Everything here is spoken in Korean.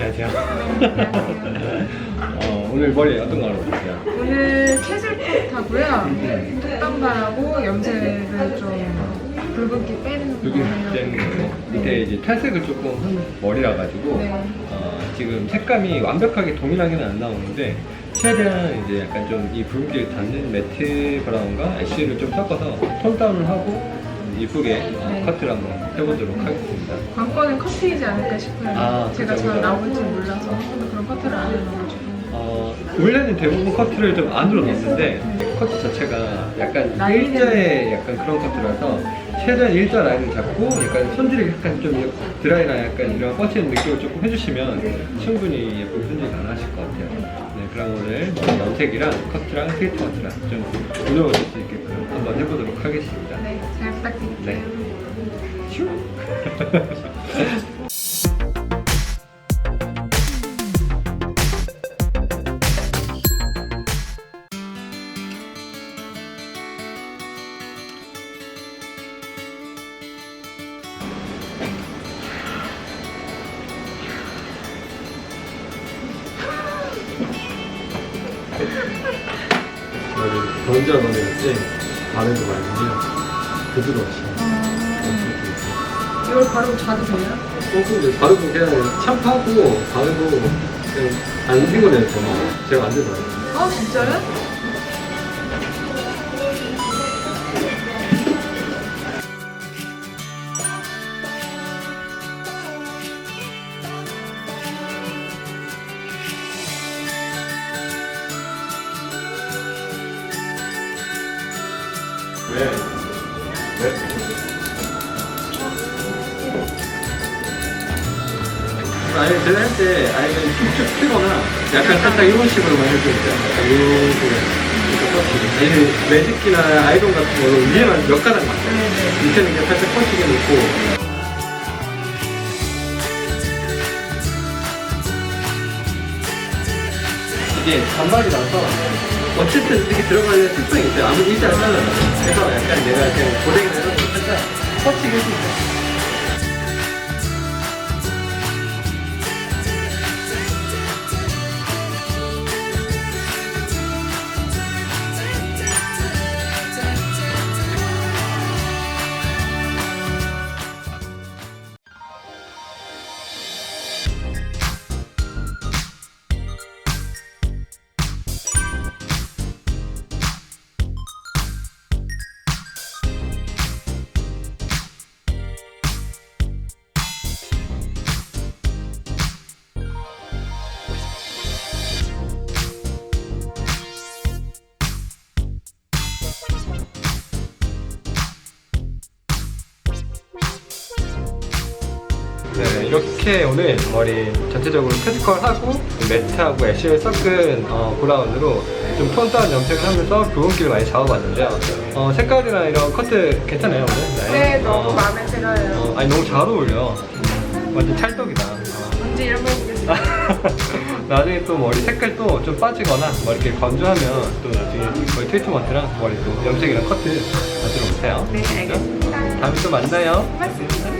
안녕하세요. 어, 오늘 머리 어떤 거 하러 오셨어요? 오늘 캐슬컷 하고요. 뚝단발하고 염색을 좀 붉은기 빼는 여기 거. 되는 거고 밑에 이제 탈색을 조금 한 머리라 가지고 네. 어, 지금 색감이 완벽하게 동일하게는 안 나오는데 최대한 이제 약간 좀 이 붉게 닿는 매트 브라운과 애쉬를 좀 섞어서 톤 다운을 하고 이쁘게 어, 네. 커트를 한번 해보도록 하겠습니다. 관건은 커트이지 않을까 싶어요. 아, 제가 잘 그쵸. 나올지 몰라서 그런 커트를 안 해놔가지고. 어, 원래는 대부분 커트를 좀 안으로 넣는데 커트 자체가 약간 라인은- 일자의 약간 그런 커트라서 최대한 일자 라인을 잡고 약간 손질을 약간 좀 드라이나 약간 이런 뻗치는 느낌을 조금 해주시면 충분히 예쁜 손질 가능하실 것 같아요. 네, 그럼 오늘 염색이랑 커트랑 트리트먼트랑 좀 부드러워질 수 있게끔 한번 해보도록 하겠습니다. 네, 잘 부탁드릴게요. 네. 슈! 여기 건조 넣어냈지 바르고 말고요 부드러워지 어, 이걸 바로 자도 돼요? 조금 바르고 그냥 샴푸하고 바르고 그냥 안 헹궈내요 저는 제가 안 되더라고요 아, 진짜요? 왜? 왜? 아니 제가 할때 아예 쭉쭉 피거나 약간 살짝 이런 식으로만 해주세요 약간 이런 식으로 뻗치기 아니면 매직기나 아이론 같은 거로 위에만 몇 가닥 맞춰요 네네. 밑에는 그냥 살짝 뻗치게 놓고 이게 단발이라서 어쨌든 이렇게 들어가는 특성이 있어요. 아무리 일자를 잘라도. 그래서 약간 내가 그냥 고데기를 해서 살짝 뻗치게 해주세요. 네, 이렇게 오늘 머리 전체적으로 테스컬 하고 매트하고 애쉬를 섞은 어, 브라운으로 좀 톤 다운 염색을 하면서 붉은기를 많이 잡아봤는데요. 어, 색깔이나 이런 커트 괜찮아요 오늘? 네, 너무 어, 마음에 들어요. 어, 아니 너무 잘 어울려. 완전 찰떡이다. 어. 언제 이런 거 해보겠습니다. 나중에 또 머리 색깔도 좀 빠지거나 뭐 이렇게 건조하면 또 나중에 거의 트리트먼트랑 머리 또 염색이랑 커트 가지러 오세요. 네, 알겠습니다. 다음에 또 만나요. 고맙습니다.